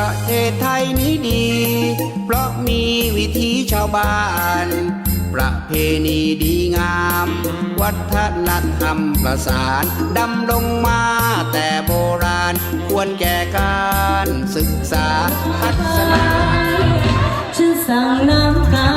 ประเทศไทยนี้ดี เพราะมีวิถีชาวบ้าน ประเพณีดีงาม วัฒนธรรมประสานดำลงมาแต่โบราณ ควรแก่การศึกษาพัฒนาฉันสั่งน้ำตา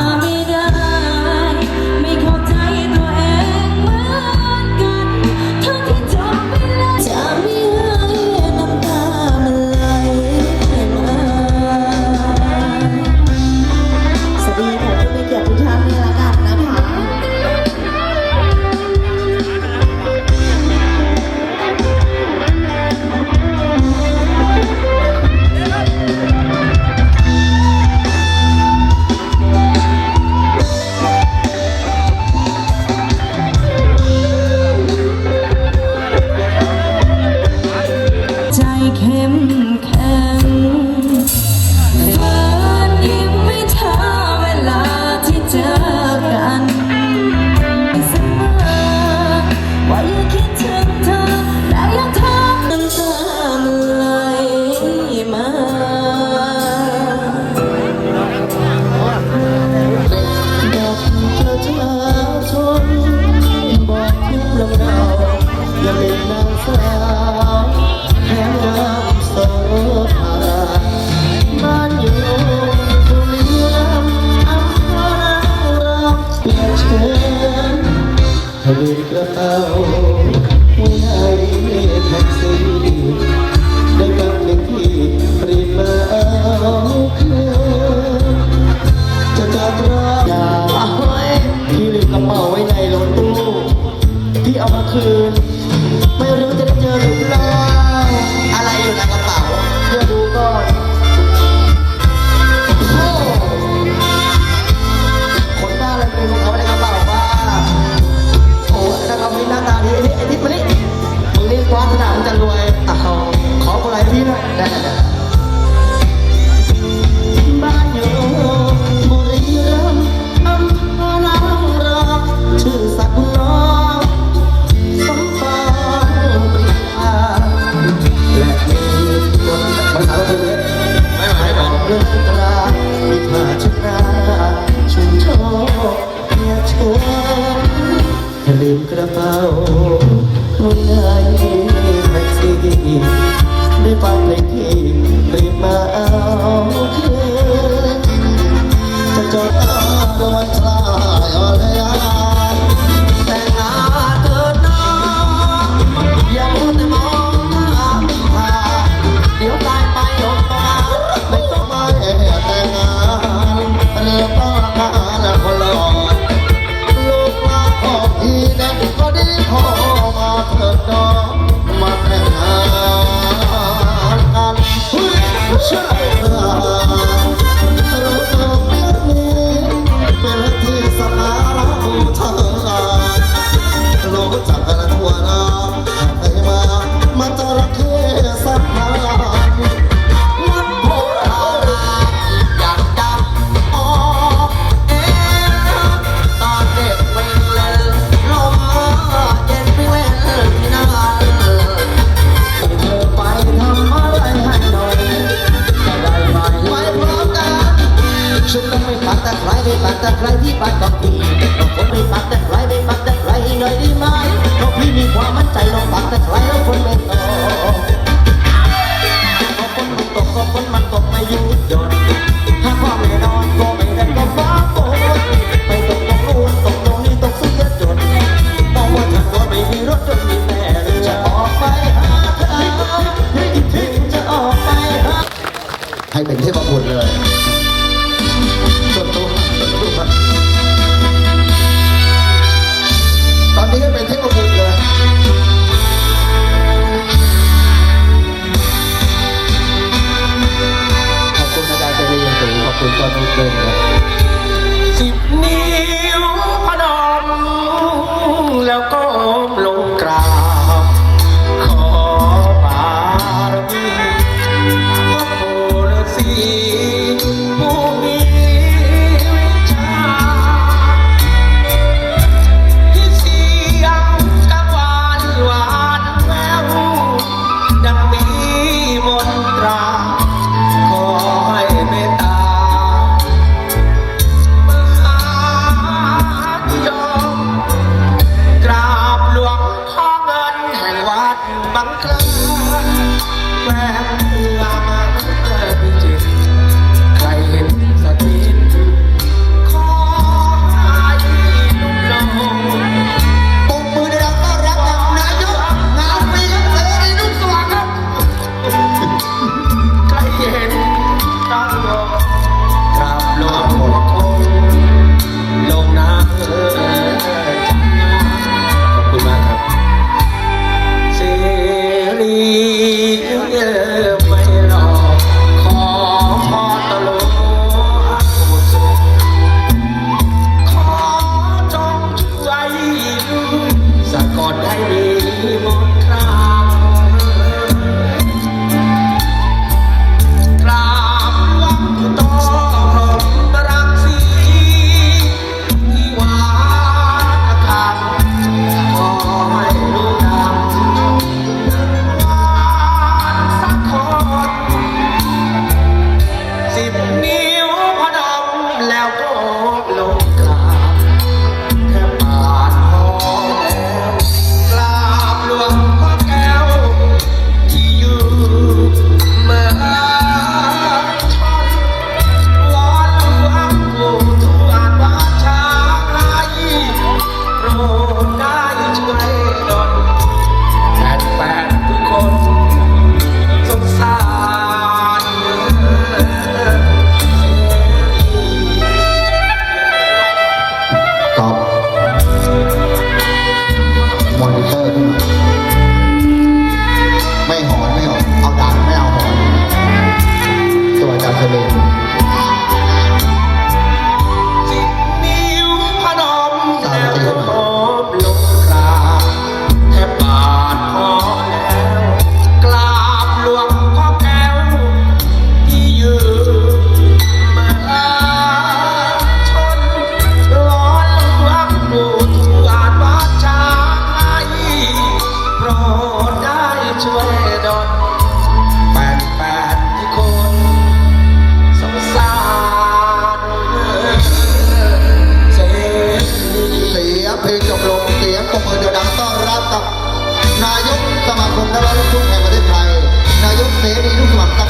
เสรีนุ่นสวัสดิ์ครับ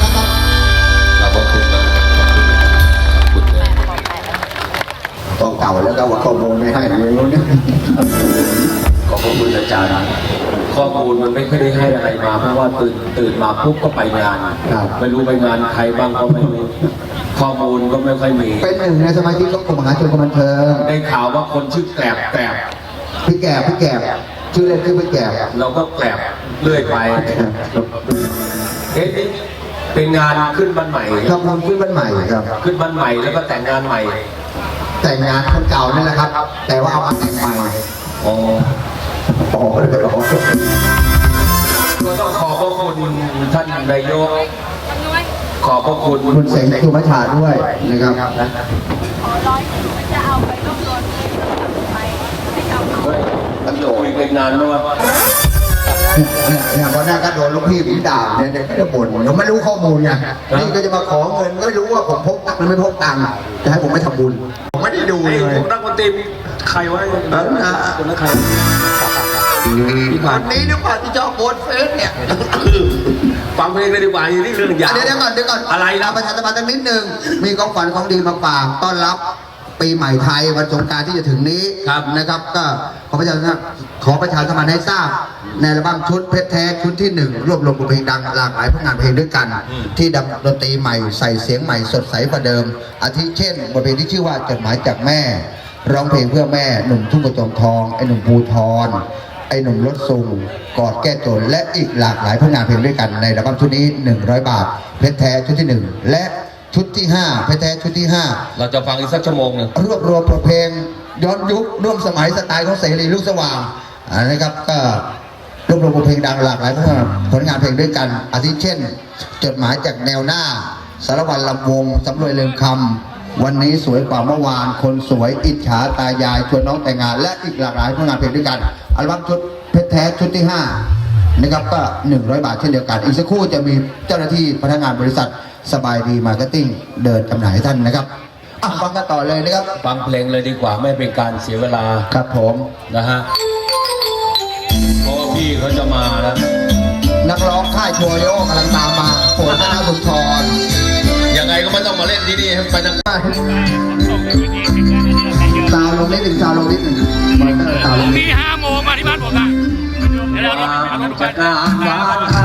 เราก็คุณมากขอบคุณเลยต้องเก่าแล้วก็ว่าข้อมูลไม่ให้นะไม่รู้เนี่ยขอบคุณอาจารย์ข้อมูลมันไม่ค่อยได้ให้อะไรมา เพราะว่าตื่นตื่นมาปุ๊บก็ไปงานไม่รู้ไปงานใครบ้างก็ไม่รู้ข้อมูลก็ไม่ค่อยมี เป็นหนึ่งในสมาชิกของกลุ่มมหาชนคนบันเทิงได้ข่าวว่าคนชื่อแกลบแกลบพี่แก่พี่แก่ชื่อเล่นชื่อพี่แก่เราก็แกลบเรื่อยไป เอ๊ะนี่เป็นงานขึ้นบ้านใหม่ ทำบุญขึ้นบ้านใหม่ครับ ขึ้นบ้านใหม่แล้วก็แต่งงานใหม่แต่งงานคนเก่านี่แหละครับ แต่ว่าเอามาแต่งใหม่อ๋ออ๋อเลยอ๋อก็ต้องขอบพระคุณท่านนายก ขอบพระคุณคุณเสงสุมัชชาด้วยนะครับตั้งโดยเป็นงานไหมว่าเนี่ ยเนี่ยพอหน้าก็โดนลูกพี่ผมด่าเนี่ยเด็กก็จะบ่นเขาไม่รู้ข้อมูลไงนี่ก็จะมาขอเงินก็ไม่รู้ว่าผมพกตังค์หรือไม่พกตังค์จะให้ผมไม่ทำบุญผมไม่ได้ดูไอ้เลยผมนักดนตรีใครวะเออนะคนนั้นใครวันนี้นึกว่าที่เจ้าโพสเฟซเนี่ยฟังเพลงเลยดีกว่าอย่างนี้เรื่องยาวเดี๋ยวเดี๋ยวก่อนเดี๋ยวก่อนอะไรเรานะประชาสัมพันธ์สักนิดหนึ่งมีของขวัญของดีมาฝากต้อนรับปีใหม่ไทยวันสงกรารที่จะถึงนี้นะครับ ก็ขอประชาสัมพันธ์ขอประชาสัมพันธ์ให้ทราบ ในอัลบั้มชุดเพชรแท้ชุดที่หนึ่งรวบรวมบทเพลงดังหลากหลายผลงานเพลงด้วยกัน ที่ดำดนตรีใหม่ใส่เสียงใหม่สดใสกว่าเดิม อาทิเช่นบทเพลงที่ชื่อว่าจดหมายจากแม่ ร้องเพลงเพื่อแม่หนุ่มทุ่งกระจอมทองไอ้หนุ่มภูทรไอ้หนุ่มรถสูงกอดแก้จนและอีกหลากหลายผลงานเพลงด้วยกันในอัลบั้มชุดนี้ 100 บาท เพชรแท้ชุดที่ 1 และชุดที่5เพชรแท้ชุดที่เราจะฟังอีกสักชั่วโมงหนึ่ง5รวบรวมบทเพลงย้อนยุคร่วมสมัยสไตล์ของเสรีลูกสว่างอ่านะครับก็ รวบรวมบทเพลงดังหลากหลายผลงานผลงานเพลงด้วยกันอาทิเช่น จดหมายจากแนวหน้า สารวัตรลำวงสำรวยเลืมคำวันนี้สวยกว่าเมื่อวาน คนสวยอิจฉาตายายชวนน้องแต่งงาน และอีกหลากหลายผลงานเพลงด้วยกันอัลบั้มชุดเพชรแท้ชุดที่5นะครับก็ 100 บาทเช่นเดียวกัน อีกสักครู่จะมีเจ้าหน้าที่พนักงานบริษัทสบายดีมาร์เก็ตติ้งเดินจำหน่ายให้ท่านนะครับอะฟังกันต่อเลยนะครับ ฟังเพลงเลยดีกว่าไม่เป็นการเสียเวลาครับผมนะฮะ ทัวโยกกำลังตามมาโผล่ธนบุญทรยังไงก็ไม่ต้องมาเล่นที่นี่ไปทางใต้ตาลงนิดหนึ่งตาลงนิดหนึ่งตาวลงนี้ห้าโมงมาที่บ้านผมนะเดี๋ยวเราจะกลางวัน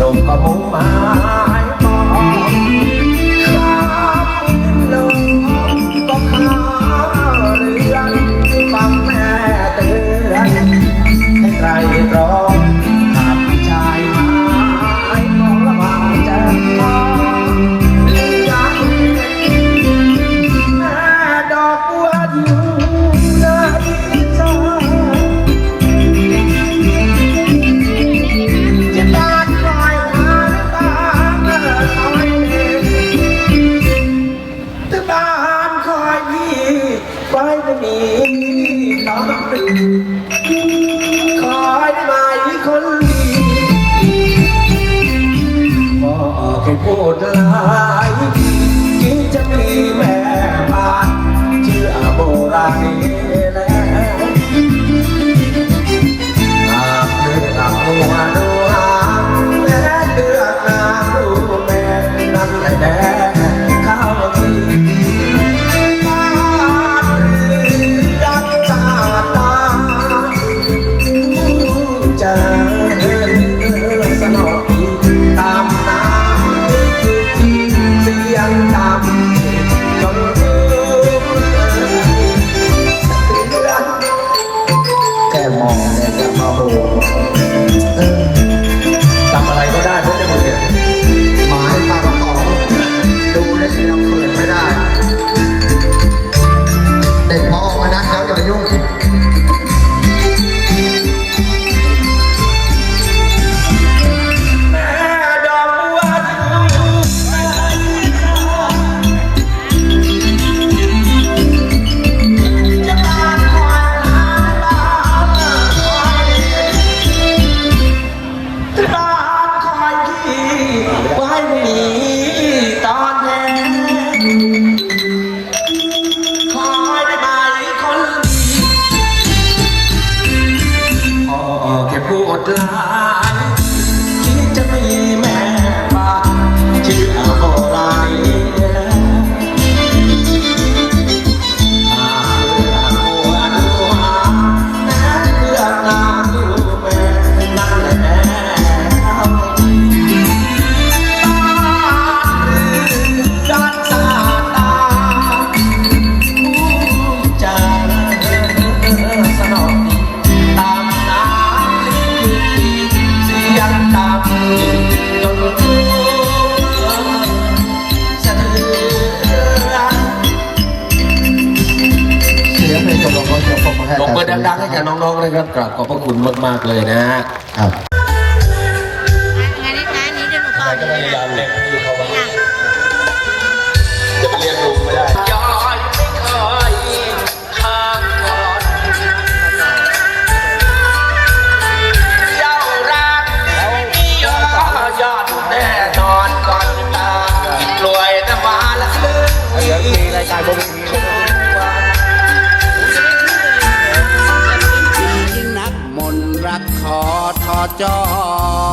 นมก็มุงมา back บมือดังๆให้กับน้องๆนะครับกราบขอบพระคุณมากๆเลยนะฮะครับงานนี้นะนี้เดี๋นก่อนจะไปเรียนรู้ไม่ได้ง จอ